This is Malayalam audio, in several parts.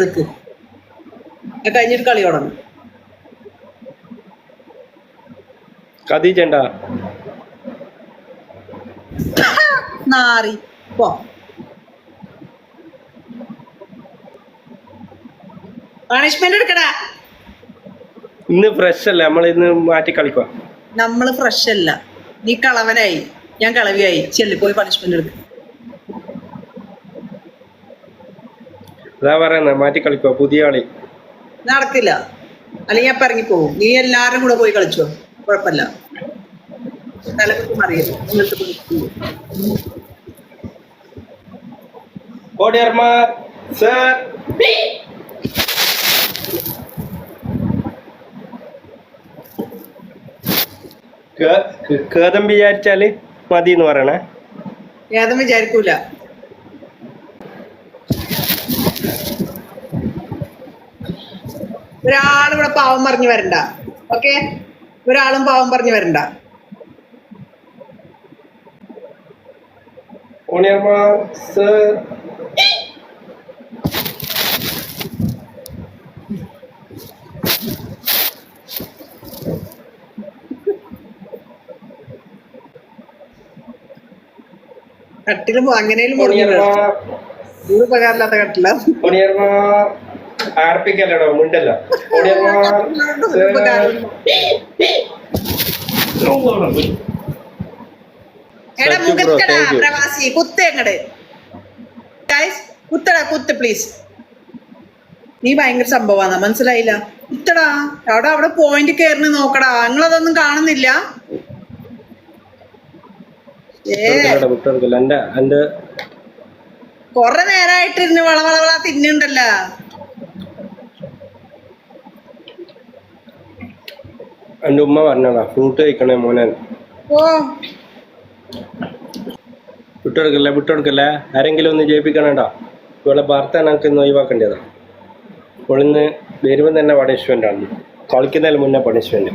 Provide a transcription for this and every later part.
നിൽക്ക് അത് കഴിഞ്ഞിട്ട് കളി തുടങ്ങും. കതീജണ്ട നാറി. പോ. പണിഷ്മെന്റ് എടുക്കടാ. ഇന്ന് ഫ്രഷ് അല്ല? നമ്മൾ ഇന്ന് മാറ്റി കളിക്കുക നമ്മൾ ഫ്രഷ് അല്ല. നീ കളവനായി. ഞാൻ കളവിയായി. ചെല്ലി പോയി പണിഷ്മെന്റ് എടുക്ക. അതാ പറയുന്നത് മാറ്റി കളിക്കോ പുതിയ കളി. നടക്കില്ല. അല്ല ഞാൻ പറഞ്ഞു പോകും നീ എല്ലാരും കൂടെ പോയി കളിച്ചോ. കുഴപ്പമില്ല. മറിയല്ലോ നിങ്ങൾക്ക് പോയി. സർ. കേതം വിചാരിച്ചാൽ മതി എന്ന് പറയണേ. കേതം വിചാരിക്കൂല. ഒരാളും ഇവിടെ പാവം പറഞ്ഞു വരണ്ട. ഓക്കെ ഒരാളും പാവം പറഞ്ഞു വരണ്ട. സർ കട്ടിലും അങ്ങനെയും ഉപകാരമില്ലാത്ത കട്ടില. ആർപ്പിക്കല്ലടോ മുണ്ടല്ലോ. പ്രവാസി. കുത്ത് എങ്ങട്? കുത്തടാ കുത്ത് പ്ലീസ് നീ ഭയങ്കര സംഭവമാണ് മനസ്സിലായില്ല? കുത്തടാ അവിടെ അവിടെ പോയിന്റ് കേറിന് നോക്കടാ. നിങ്ങളതൊന്നും കാണുന്നില്ല. കൊറേ നേരായിട്ട് ഇരുന്ന് വളവളവള തിന്നുണ്ടല്ല എന്റെ ഉമ്മ പറഞ്ഞതാ ഫ്രൂട്ട് കഴിക്കണേ മോനെ. വിട്ടെടുക്കല്ലേ വിട്ടെടുക്കല്ലേ? ആരെങ്കിലും ഒന്ന് ജയിപ്പിക്കണേടാ. ഇവളെ ഭർത്താൻ എനിക്ക് ഇന്ന് ഒഴിവാക്കേണ്ടതാ. ഒളിന്ന് വരുമ്പോൾ തന്നെ പണിഷ്മെന്റ് ആണ്. കളിക്കുന്നതിന് മുന്നേ പണിഷ്മെന്റ്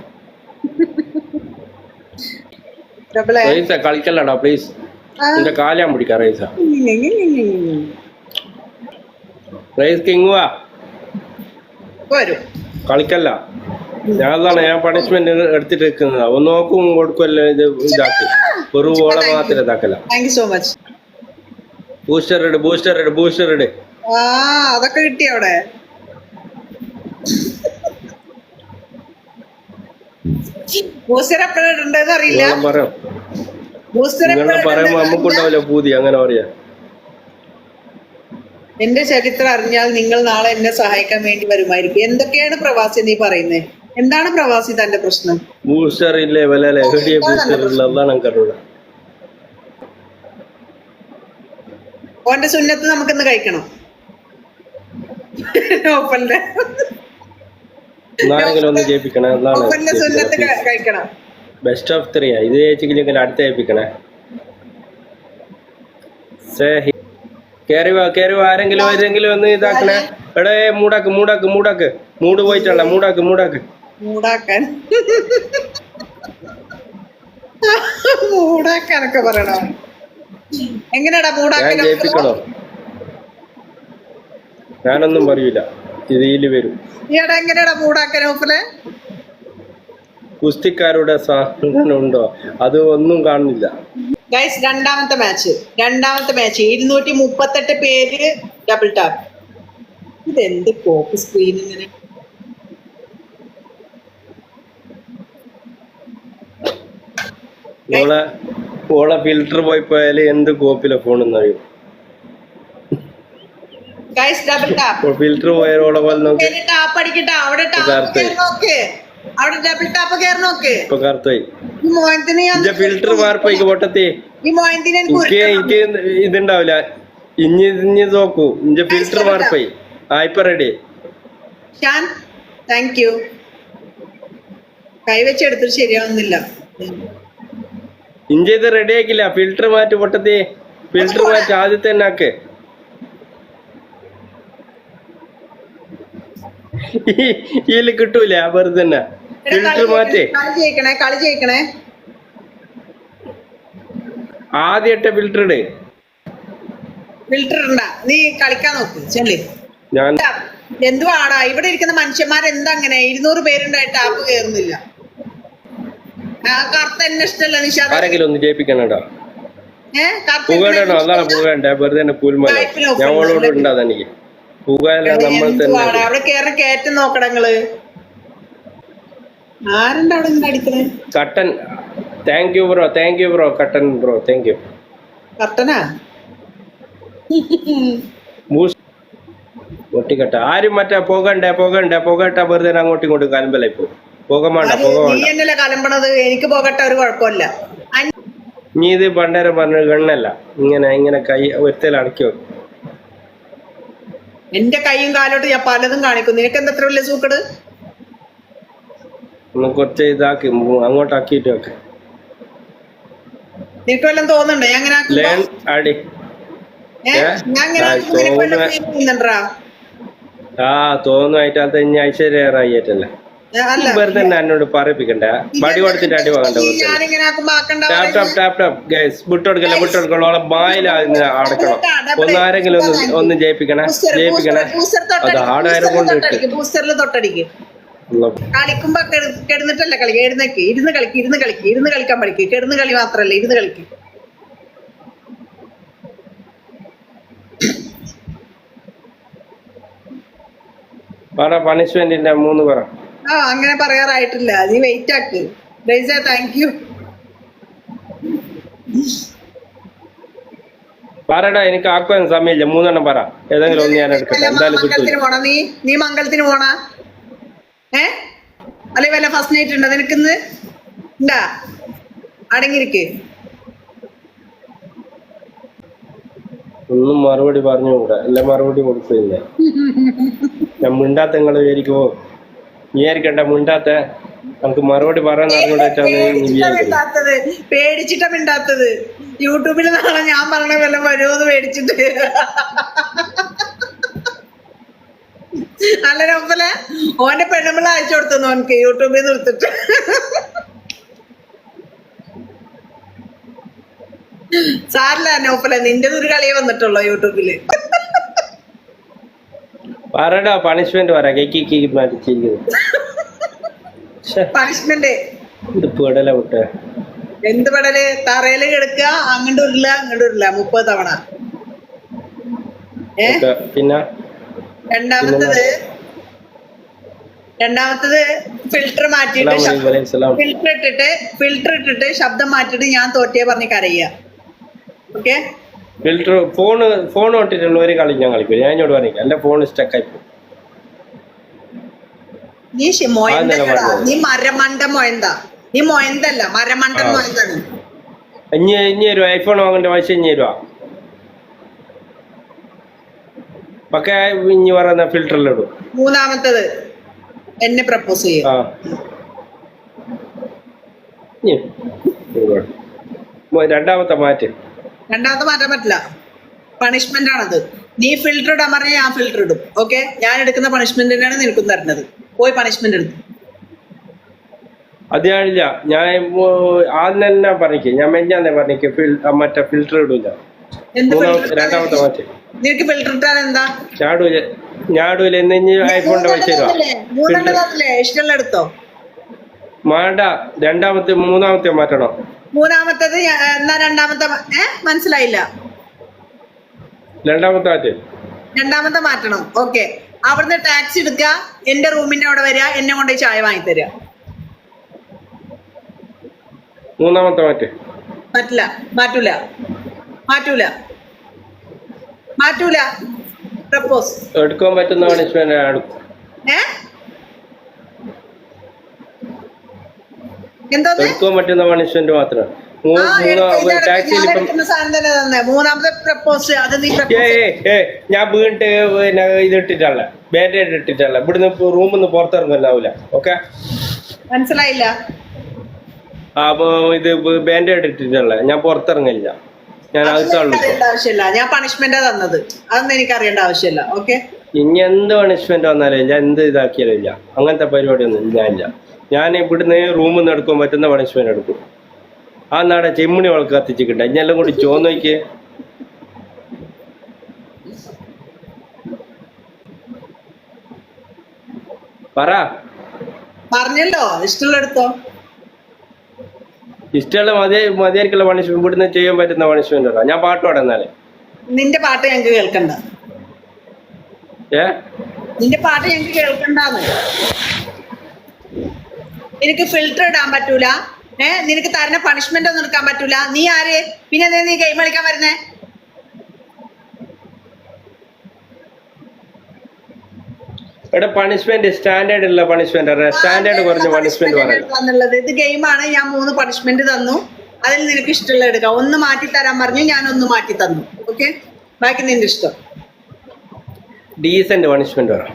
റൈസ കളിക്കല്ലടാ പ്ലീസ് എന്റെ കാലാൻ പിടിക്കാം റൈസ റൈസ് കിങ്ങുവാ. കളിക്കല്ല. ഞാൻ അതാണ് ഞാൻ പണിഷ്മെന്റ് എടുത്തിട്ട് നിൽക്കുന്നത് അവൻ നോക്കും കൊടുക്കുമല്ലോ ഇത് ഇതാക്കി. ഒരു ഓളെ മാത്രം ഇതാക്കല. സോ മച്ച് ബൂസ്റ്റർ ഇട് ബൂസ്റ്റർ ഇട് ബൂസ്റ്റർ ഇട്. ആ അതൊക്കെ കിട്ടി അവിടെ. ബൂസ്റ്റർ അറിയില്ല. നിങ്ങളെ പറയാം. ബൂസ്റ്റർ നിങ്ങളെ പറയുമ്പോ നമുക്കുണ്ടാവില്ല പൂതി അങ്ങനെ പറയാ. എന്റെ ചരിത്രം അറിഞ്ഞാൽ നിങ്ങൾ നാളെ എന്നെ സഹായിക്കാൻ വേണ്ടി വരുമായിരിക്കും. എന്തൊക്കെയാണ് പ്രവാസി നീ പറയുന്നത് എന്താണ് പ്രവാസി തന്റെ പ്രശ്നം? ബൂസ്റ്റർ ഇല്ലേ വിലല്ലേ എവിടെയാ ബൂസ്റ്റർ ഇല്ല അതാണ് എനിക്കറിയില്ല ഓന്റെ സുന്നത്ത് നമുക്കിന്ന് കഴിക്കണം. ഓപ്പന്റെ ഒന്ന് ജയിപ്പിക്കണേ? ഓപ്പന്റെ സുന്നത്ത് കഴിക്കണം. ബെസ്റ്റ് ഓഫ് ത്രീ ഇത് ജയിച്ചെങ്കിലും അടുത്ത ജയിപ്പിക്കണേ. സേഹി കേറി വാ കേറി വാ. ആരെങ്കിലും ആരെങ്കിലും ഒന്ന് ഇതാക്കണേ. എടേ മൂടാക്ക് മൂടാക്ക് മൂടാക്ക്. മൂട് പോയിട്ടല്ല മൂടാക്ക് മൂടാക്ക്. മൂടാക്കാൻ. മൂടാക്കാനൊക്കെ പറയണോ? എങ്ങനെയാടാ മൂടാക്കാനോ ഞാനൊന്നും പറയൂല. ഇതിൽ വരും. ഈടാ എങ്ങനെയാടാ മൂടാക്കാൻ ഓപ്പലെ കുസ്തിക്കാരുടെ സാധനം ഉണ്ടോ? അത് ഒന്നും കാണുന്നില്ല. ഗൈസ് രണ്ടാമത്തെ മാച്ച് രണ്ടാമത്തെ മാച്ച് ഇരുന്നൂറ്റി മുപ്പത്തെട്ട് പേര് ഡബിൾ ടാപ്പ് ഇതെന്ത് കോപ്പ് സ്ക്രീൻ ഇങ്ങനെ? ഓളെ ഓളെ ഫിൽറ്റർ പോയി പോയാൽ എന്ത് കോപ്പിലെ ടാപ്പ് ഫിൽറ്റർ പോയ ഓളെ പോലെ നോക്കി. ഇപ്പൊ കറുത്തായി. ഫിൽറ്റർ മാറിപ്പോയിക്ക് പൊട്ടത്തി. എനിക്ക് ഇതുണ്ടാവില്ല. ഇഞ്ഞി ഇഞ്ഞി നോക്കൂ. ഇഞ്ച ഫിൽറ്റർ വാർപ്പായി. ആയിപ്പ റെഡി താങ്ക് യു കൈവച്ചെടുത്തിട്ട് ശരിയാവുന്നില്ല. ഇഞ്ചി ഇത് റെഡി ആക്കില്ല. ഫിൽറ്റർ മാറ്റി പൊട്ടത്തി. ഫിൽറ്റർ മാറ്റി ആദ്യത്തെ തന്നെ ആക്ക് ഇതിൽ കിട്ടൂല വെറുതെ തന്നെ. ഫിൽറ്റർ മാറ്റി. കളി ജയിക്കണേ ആദ്യത്തെ ഫിൽറ്റർ ഇട്. ഫിൽറ്റർ നീ കളിക്കാൻ നോക്ക് ചെല്ലി. ഞാൻ എന്തുവാടാ? ഇവിടെ ഇരിക്കുന്ന മനുഷ്യന്മാരെന്താ അങ്ങനെ? ഇരുന്നൂറ് പേരുണ്ടായിട്ട് ആപ്പ് കയറുന്നില്ല ആ കറുത്ത എന്നെ ഇഷ്ടമല്ല നിഷാദ്. ആരെങ്കിലും ഒന്ന് ജയിപ്പിക്കണോ പുകയിലാണോ അതാണ് പുകയുണ്ട് വെറുതെ തന്നെ പുൽമല. ഞങ്ങളോട് അവളോട് ഉണ്ടാകും എനിക്ക് പുകയില നമ്മൾ തന്നെ എന്തുവാടാ അവിടെ കയറി കയറ്റം നോക്കടങ്ങൾ ആരുണ്ട് അവിടെ ഇങ്ങനെ അടിക്കണേ? കട്ടൻ. Thank you bro thank you bro കട്ടൻ ബ്രോ താങ്ക് യു ഒട്ടിക്കട്ട. ആരും മറ്റേ പോകണ്ടേ പോകണ്ടേ പോകട്ടെ വെറുതെ അങ്ങോട്ടും ഇങ്ങോട്ടും കാലമ്പലായി പോകും. നീ എന്നല്ലേ കലമ്പണത്? എനിക്ക് പോകട്ടെ ഒരു കുഴപ്പമില്ല. നീ ഇത് പണ്ടേരം പറഞ്ഞ ഗണ്ണല്ല. ഇങ്ങനെ ഇങ്ങനെ കൈ ഒരുത്തേൽ അടക്കി വെക്കും. എന്റെ കൈയും കാലോട്ട് ഞാൻ പലതും കാണിക്കും. നിനക്ക് എന്താ ഇത്ര വലിയ സൂക്കട്? കുറച്ച് ഇതാക്കി അങ്ങോട്ട് അങ്ങോട്ടാക്കിയിട്ട് വെക്ക. നിനക്ക് വല്ലതും തോന്നുന്നുണ്ടോ? ഞാൻ അങ്ങനെ? അടി. ആ, തോന്നുമായിട്ട് അത് ഇനി ഐശ്വര്യാറായിട്ടല്ലേ ഏ, അല്ല വെറുതെ തന്നെ എന്നോട് പറയിപ്പിക്കണ്ട. വടി കൊടുത്തിട്ട് അടി വാങ്ങണ്ട ഗൈസ് വിട്ടോടുക്കല്ല ഓളെ ബായിൽ അടക്കണം ഒന്നാരെങ്കിലും ഒന്ന് ഒന്ന് ജയിപ്പിക്കണേ. ജയിപ്പിക്കണേ. അത് കൊണ്ട് ഇട്ട് ബൂസ്റ്ററിൽ തൊട്ടടിക്ക്. ഉള്ള കളിക്കുമ്പോ കെട- കിടന്നിട്ടല്ല കളി? എഴുന്നേക്ക്. ഇരുന്ന് കളിക്ക് ഇരുന്ന് കളിക്ക്. ഇരുന്ന് കളിക്കാൻ പഠിക്ക്. കിടന്ന് കളി മാത്രല്ല ഇരുന്ന് കളിക്ക്. പറ പണിഷ്മെന്റിന്റെ മൂന്ന് പറ. ആ അങ്ങനെ പറയാറായിട്ടില്ല. നീ വെയിറ്റ് ആക്ക്. റൈസ താങ്ക് യു പറടാ എനിക്ക് ആക്കുവാൻ സമയമില്ല. മൂന്നെണ്ണം പറ. ഏതെങ്കിലും ഒന്ന് ഞാൻ എടുക്കട്ടെ. എന്തായാലും കിട്ടൂല മംഗലത്തിന് പോണ നീ? നീ മംഗലത്തിന് പോണ? ഏ? അല്ലെ വല്ല ഫസ്റ്റ് നൈറ്റ് ഉണ്ടോ നിനക്കിന്ന് ഉണ്ടാ അടങ്ങിരിക്കേ ഒന്നും മറുപടി പറഞ്ഞുകൂടാ. എല്ലാം മറുപടി കൊടുക്കില്ല ഞാൻ മിണ്ടാത്തങ്ങളെ വിചാരിക്കുമോ വിചാരിക്കണ്ട മിണ്ടാത്ത നമുക്ക് മറുപടി പറയാൻ അറിഞ്ഞൂടായിട്ടാണ് നീ പേടിച്ചിട്ടാ മിണ്ടാത്തത്. യൂട്യൂബിൽ നാളെ ഞാൻ പറഞ്ഞ വല്ലതും വരുമോന്ന് പേടിച്ചിട്ട്. നല്ല നൊപ്പല ഓന്റെ പെണ്ണുമ്പിള്ള അയച്ചു കൊടുത്തു ഓനക്ക് യൂട്യൂബിൽ നിന്ന് എടുത്തിട്ട് സാറില്ല നോപ്പല നിന്റെ ഒരു കളിയെ വന്നിട്ടുള്ളോ യൂട്യൂബിൽ. പറടാ പണിഷ്മെന്റ് പറ. കേക്കി കേക്ക് മാറ്റിച്ചിരിക്കുന്നത് ശ്ശെ, പണിഷ്മെന്റ് ഇത് പെടല വിട്ട് എന്ത് പടൽ? തറയിൽ കിടക്കുക അങ്ങോട്ട് ഉരുള അങ്ങോട്ട് ഉരുള. മുപ്പത് തവണ. പിന്നെ? രണ്ടാമത്തത്? രണ്ടാമത്തത് ഫിൽട്ടർ മാറ്റിയിട്ട് ഫിൽട്ടർ ഇട്ടിട്ട് ഫിൽട്ടർ ഇട്ടിട്ട് ശബ്ദം മാറ്റിയിട്ട് ഞാൻ തോറ്റേ പറഞ്ഞ് കരയുക. ഓക്കെ? ഫിൽറ്റർ ഫോണ് ഫോൺ തൊട്ടിട്ടുള്ള ഒരു കളി ഞാൻ കളിക്കും. ഞാൻ ഇങ്ങോട്ട് പറഞ്ഞില്ല എന്റെ ഫോൺ സ്റ്റക്കായി പോകും നീ മരമണ്ട മൊയന്താ. നീ മൊയന്തല്ല മരമണ്ടൻ ആ. മൊയന്താണ്. ഇനി ഇനി ഒരു ഐഫോൺ വാങ്ങേണ്ട പൈസ ഇനി തരുവാ പക്ക ഇനി പറയുന്ന ഫിൽറ്ററിലിടും മൂന്നാമത്തത് എന്നെ പ്രപ്പോസ് ചെയ്യും. രണ്ടാമത്തെ മാറ്റ്. രണ്ടാമത്തെ മാറ്റാൻ പറ്റില്ല. പണിഷ്മെന്റ് ആണത്. നീ ഫിൽറ്റർ ഇടാൻ പറഞ്ഞാൽ ഞാൻ ഫിൽറ്റർ ഇടും. ഓക്കെ ഞാൻ എടുക്കുന്ന പണിഷ്മെന്റിനാണ് നിനക്കും തരുന്നത്. പോയി പണിഷ്മെന്റ് എടുത്തു അത് ഞാനില്ല. ഞാൻ ആദ്യം തന്നെ പറഞ്ഞിക്ക് ഞാൻ മെഞ്ഞാന്നെ പറഞ്ഞു മറ്റേ ഫിൽറ്റർ ഇടൂല. രണ്ടാമത്തെ മാറ്റ്. നിനക്ക് ഫിൽറ്റർ ഇട്ടാൽ എന്താ? ഞാടൂല ഐഫോണിന്റെ പൈസ ഇഷ്ടമുള്ള എടുത്തോ? വേണ്ട രണ്ടാമത്തെ മൂന്നാമത്തെ മാറ്റണം. മൂന്നാമത്തത് എന്നാ രണ്ടാമത്തെ ഏ മനസ്സിലായില്ല. രണ്ടാമത്തെ രണ്ടാമത്തെ മാറ്റണം. ഓക്കെ. അവിടുന്ന് ടാക്സി എടുക്കുക എന്റെ റൂമിന്റെ അവിടെ വരിക എന്നെ കൊണ്ട് ചായ വാങ്ങി തരിക. മൂന്നാമത്തെ മാറ്റേ. പറ്റില്ല. മാറ്റൂല. മാറ്റൂല. മാറ്റൂല. പ്രപ്പോസ് എടുക്കാൻ പറ്റുന്ന പണിഷ്മെന്റ് എടുക്കും. ഏ എന്തോന്ന് എടുക്കാൻ പറ്റുന്ന പണിഷ്മെന്റ് മാത്രം ആ, എടുത്ത് ഇതെടുത്ത് ടാക്സിയിൽ ഞാൻ ഇപ്പം എടുക്കുന്ന സാധനം തന്നെ തന്നെ മൂന്നാമത്തെ പ്രപ്പോസ് അത് നീ ഏ പ്രപ്പോസ് ഏ, മാത്രം ഞാൻ വീണിട്ട് പിന്നെ ഇത് ഇട്ടിട്ടല്ല ബാൻഡേഡ് ഇട്ടിട്ടല്ല ഇവിടുന്ന് റൂമിൽ നിന്ന് ഓക്കെ മനസ്സിലായില്ല? അപ്പൊ ഇത് ബാൻഡേഡ് ഇട്ടിട്ടല്ല ഞാൻ പുറത്തിറങ്ങില്ല. ഞാൻ. ആവശ്യമില്ല. ഞാൻ പണിഷ്മെന്റാ തന്നത്. അതൊന്നും എനിക്ക് അറിയേണ്ട ആവശ്യമില്ല. ഓക്കെ ഇനി എന്ത് പണിഷ്മെന്റ് വന്നാലും ഞാൻ എന്ത് ഇതാക്കിയാലും ഇല്ല. അങ്ങനത്തെ പരിപാടിയൊന്നും ഞാനില്ല ഞാൻ ഇവിടുന്ന് റൂമിൽ നിന്ന് എടുക്കാൻ പറ്റുന്ന പണിഷ്മെന്റ് എടുക്കും. ആ നാടെ ചെമ്മണി വളക്ക് കത്തിച്ചിട്ടുണ്ട്. എല്ലാം കൂടി നോക്കിയേ. പറ. പറഞ്ഞല്ലോ ഇഷ്ടമുള്ള എടുത്തോ? ഇഷ്ടമുള്ള മതി മതിയായിരിക്കുള്ള പണിഷ്മെന്റ് ഇവിടുന്ന് ചെയ്യാൻ പറ്റുന്ന പണിഷ്മെന്റ് പറ ഞാൻ പാട്ട് പാടാം എന്നാലേ. നിന്റെ പാട്ട് ഞങ്ങക്ക് കേൾക്കണ്ട. ഏ? നിന്റെ പാട്ട് ഞങ്ങക്ക് കേൾക്കണ്ടാന്ന്. നിനക്ക് ഫിൽറ്റർ ഇടാൻ പറ്റൂല. ഏ നിനക്ക് തരണ പണിഷ്മെന്റ് ഒന്നും എടുക്കാൻ പറ്റൂല. നീ ആര്? പിന്നെ എന്താ നീ ഗെയിം കളിക്കാൻ വരുന്നേ? എടാ പണിഷ്മെന്റ് സ്റ്റാൻഡേർഡ് ഉള്ള പണിഷ്മെന്റ് സ്റ്റാൻഡേർഡ് കുറഞ്ഞ പണിഷ്മെന്റ് ഇത് ഗെയിമാണ് ഞാൻ മൂന്ന് പണിഷ്മെന്റ് തന്നു. അതിൽ നിനക്ക് ഇഷ്ടമുള്ള എടുക്കാം. ഒന്ന് മാറ്റി തരാൻ പറഞ്ഞു. ഞാൻ ഒന്ന് മാറ്റി തന്നു. ഓക്കെ ബാക്കി നിന്റെ ഇഷ്ടം. ഡീസന്റ് പണിഷ്മെന്റ് പറ.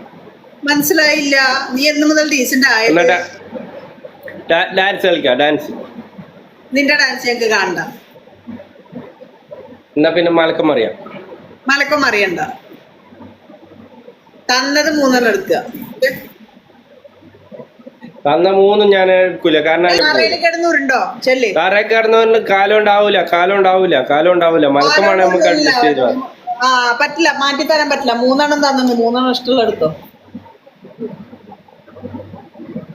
മനസ്സിലായില്ല. നീ എന്ന് മുതൽ ഡീസന്റ് ആയത്. ഡാൻസ് കളിക്കാം ഡാൻസ് നിന്റെ ഡാൻസ് ഞങ്ങൾക്ക് കാണണ്ട. എന്നാ പിന്നെ മലക്കം അറിയാം. മലക്കം അറിയണ്ട. തന്നത് മൂന്നെണ്ണം എടുക്കുക. തന്ന മൂന്നും ഞാൻ എടുക്കൂല കാരണം തറയിൽ കിടന്നുരുണ്ടോ ചെല്ല്. കടന്നവന് കാലം ഉണ്ടാവൂല കാലം ഉണ്ടാവൂല കാലം ഉണ്ടാവൂല. മലക്കമാണ് നമുക്ക് അഡ്ജസ്റ്റ് ചെയ്ത് ആ പറ്റില്ല മാറ്റി തരാൻ പറ്റില്ല. മൂന്നെണ്ണം തന്നെ മൂന്നെണ്ണം ഇഷ്ടമുള്ള എടുത്തോ.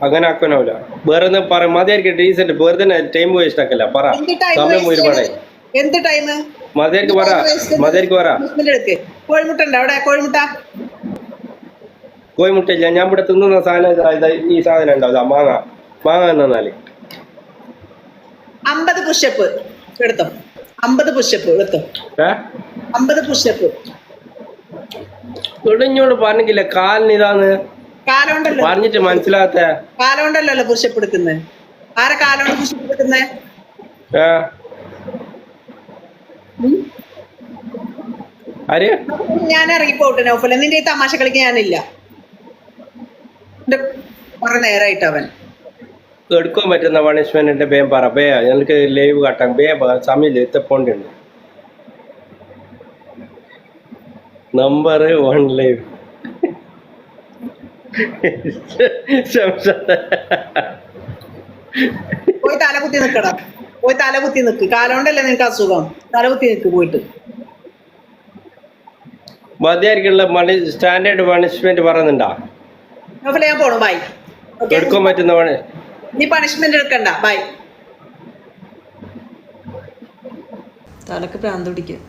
അങ്ങനെ ആക്കാനാവില്ല വേറെ ഒന്നും പറ മതിയായിരിക്കും ഡീസന്റ് വെറുതെ ടൈം വേസ്റ്റ് ആക്കല്ല. പറ. സമയം ഒരുപാടായി. എന്ത് ടൈം മതിയായിരിക്കും പറ. മതിയായിരിക്കും പറ. എടുക്ക് കോഴിമുട്ട ഉണ്ട് അവിടെ കോഴിമുട്ട? ഇല്ല ഞാൻ ഇവിടെ തിന്നുന്ന സാധനം ഈ സാധനം ഉണ്ടാവില്ല മാങ്ങ. മാങ്ങ എന്നാൽ അമ്പത് പുഷപ്പ് എടുത്തോ. അമ്പത് പുഷപ്പ് എടുത്തോ. അമ്പത് പുഷപ്പ് തൊടിഞ്ഞോട് പറഞ്ഞില്ല കാലിന് ഇതാന്ന്? കാലോണ്ടല്ലോ പറഞ്ഞിട്ട് മനസ്സിലാത്ത കാലോണ്ടല്ലോ പുഷപ്പ് ആരെ കാലോണ്ട് പുഷപ്പ് എടുക്കുന്നേ ആര്? ഞാൻ ഇറങ്ങിപ്പോട്ടെ നൗഫല നിന്റെ ഈ തമാശ കളിക്ക് ഞാനില്ല. കുറെ നേരായിട്ട് അവൻ. എടുക്കാൻ പറ്റുന്ന പണിഷ്മെന്റിന്റെ ബേം പറ. ബേ ഞങ്ങൾക്ക് ലൈവ് കാട്ടാം ബേ സമയം എത്തപ്പോണ്ടുണ്ട് നമ്പർ വൺ ലൈവ് പോയി തല കുത്തി നിക്കടാ പോയി തല കുത്തി നിക്ക് കാലോണ്ടല്ലേ നിനക്ക് അസുഖം? തല കുത്തി നിക്ക് പോയിട്ട്. മതിയായിരിക്കുള്ള മണി സ്റ്റാൻഡേർഡ് പണിഷ്മെന്റ് പറയുന്നുണ്ടാ? ഞാൻ പോണു. ബൈ. എടുക്കാൻ പറ്റുന്ന പണി. നീ പണിഷ്മെന്റ് എടുക്കണ്ട. ബൈ. തലക്ക് പ്രാന്ത് പിടിക്കുക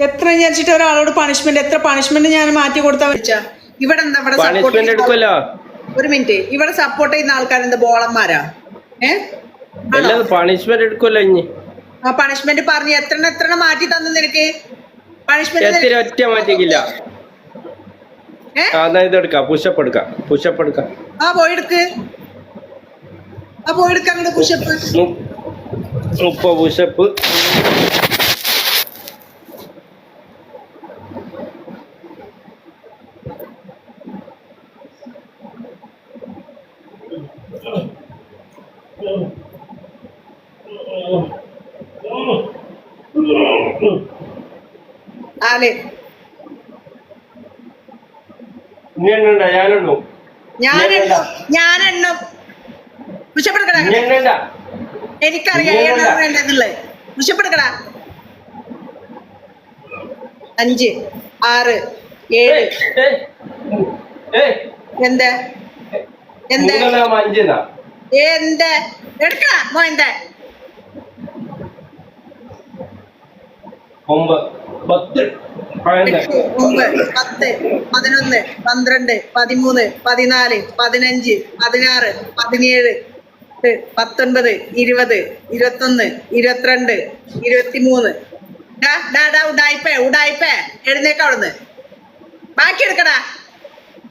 എത്ര വിചാരിച്ചിട്ട് ഒരാളോട് പണിഷ്മെന്റ് എത്ര പണിഷ്മെന്റ് ഞാൻ മാറ്റി കൊടുത്താ വെച്ചാ ഇവിടെ എന്താ ഇവിടെ പണിഷ്മെന്റ് എടുക്കുമല്ലോ ഒരു മിനിറ്റ് ഇവിടെ സപ്പോർട്ട് ചെയ്യുന്ന ആൾക്കാർ എന്താ ബോളന്മാരാ? പണിഷ്മെന്റ് എടുക്കുമല്ലോ ഇനി. ആ പണിഷ്മെന്റ് പറഞ്ഞു എത്ര എത്ര മാറ്റി തന്നു നിനക്ക്? പണിഷ്മെന്റ് ഒറ്റ മാറ്റിക്കില്ല. എടുക്കാം. പുഷപ്പ് എടുക്കാം. പുഷപ്പ് എടുക്കാം. ആ ആ പോയി പുഷപ്പ് മു- മുപ്പത് പുഷപ്പ് ഞാനുണ്ടോ? എനിക്കറിയാം ഏതാണ്. വേണ്ടതെന്നുള്ളത്. അഞ്ച് ആറ് ഏഴ്. എന്ത്? എന്ത്? എന്ത്? എടുക്കടാ മോ എന്ത്? ഒമ്പത്. പത്ത്. എട്ട് ഒമ്പത് പത്ത് പതിനൊന്ന് പന്ത്രണ്ട് പതിമൂന്ന് പതിനാല് പതിനഞ്ച് പതിനാറ് പതിനേഴ് പത്തൊൻപത് ഇരുപത് ഇരുപത്തൊന്ന് ഇരുപത്തിരണ്ട് ഇരുപത്തിമൂന്ന്. ഉടായിപ്പേ ഉടായിപ്പേ എഴുന്നേക്ക അവിടുന്ന്. ബാക്കി എടുക്കടാ.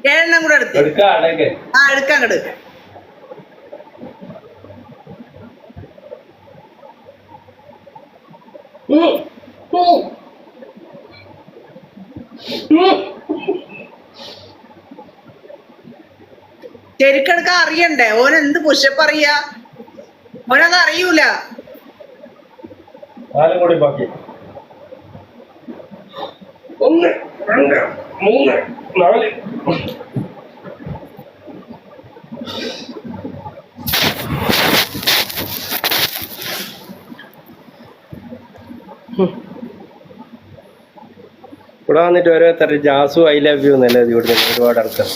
ഏഴെണ്ണം കൂടെ എടുത്ത്. ആ എടുക്കാം അങ്ങട്. ശരിക്കെടുക്കാൻ അറിയണ്ടേ? ഓൻ എന്ത് പുഷപ്പ് അറിയാ? ഓനത് അറിയൂല. ഒന്ന് രണ്ട് മൂന്ന് നാല്. ഇവിടെ വന്നിട്ട് ഓരോരുത്തർ ജാസു ഐ ലവ് യു എന്നല്ലേ ഇവിടെ ഒരുപാട് ആൾക്കാർ.